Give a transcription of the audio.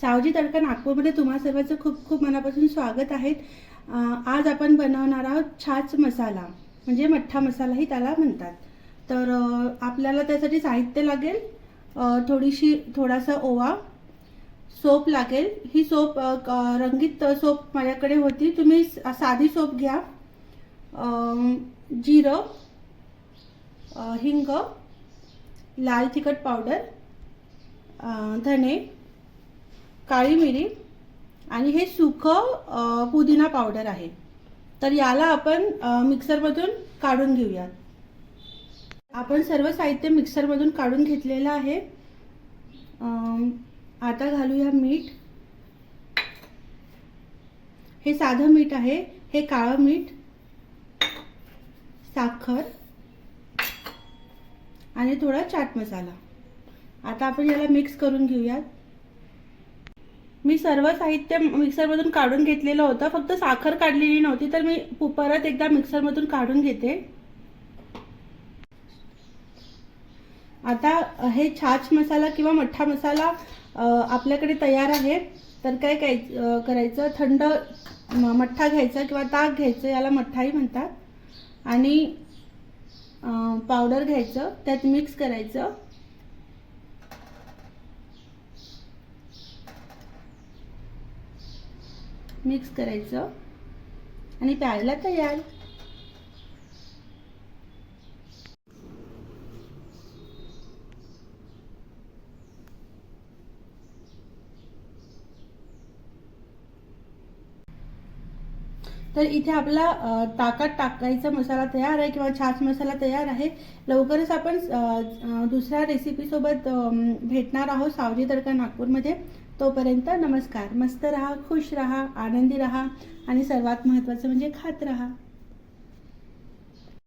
सावजी तडका नागपूरमध्ये तुम्हा सर्वांचं खूप खूप मनापासून स्वागत आहे. आज आपण बनवणार आहोत छाच मसाला म्हणजे मठ्ठा मसालाही त्याला म्हणतात. तर आपल्याला त्यासाठी साहित्य लागेल थोडीशी थोडासा ओवा सोप लागेल. ही सोप रंगीत सोप माझ्याकडे होती. तुम्ही साधी सोप घ्या. जिरं हिंग लाल तिखट पावडर धने काळी मिरी आणि हे सुकं पुदिना पावडर आहे. तर याला आपण मिक्सरमधून काढून घेऊयात आपण सर्व साहित्य मिक्सरमधून काढून घेतलेलं आहे. आता घालूया मीठ. हे साधं मीठ आहे. हे काळं मीठ. साखर. आणि थोडा चाट मसाला. आता आपण याला मिक्स करून घेऊयात. मी सर्व साहित्य मिक्सरमधून काढून घेतलेलं होतं. फक्त साखर काढलेली नव्हती तर मी परत एकदा मिक्सरमधून काढून घेते. आता हे छाछ मसाला किंवा मठ्ठा मसाला आपल्याकडे तयार आहे. तर काय काय करायचं? थंड मठ्ठा घ्यायचा किंवा ताक घ्यायचं याला मठ्ठाही म्हणतात. आणि पावडर घ्यायचं. त्यात मिक्स करायचं. मिक्स करायचं. आणि प्यायला तयार. तर इथे आपला ताकात टाकायचा मसाला तयार आहे किंवा छाछ मसाला तयार आहे. लवकरच आपण दुसऱ्या रेसिपीसोबत भेटणार आहोत सावजी तडका नागपूरमध्ये. तोपर्यंत नमस्कार. मस्त रहा खुश रहा आनंदी रहा आणि सर्वात महत्त्वाचं म्हणजे खात रहा.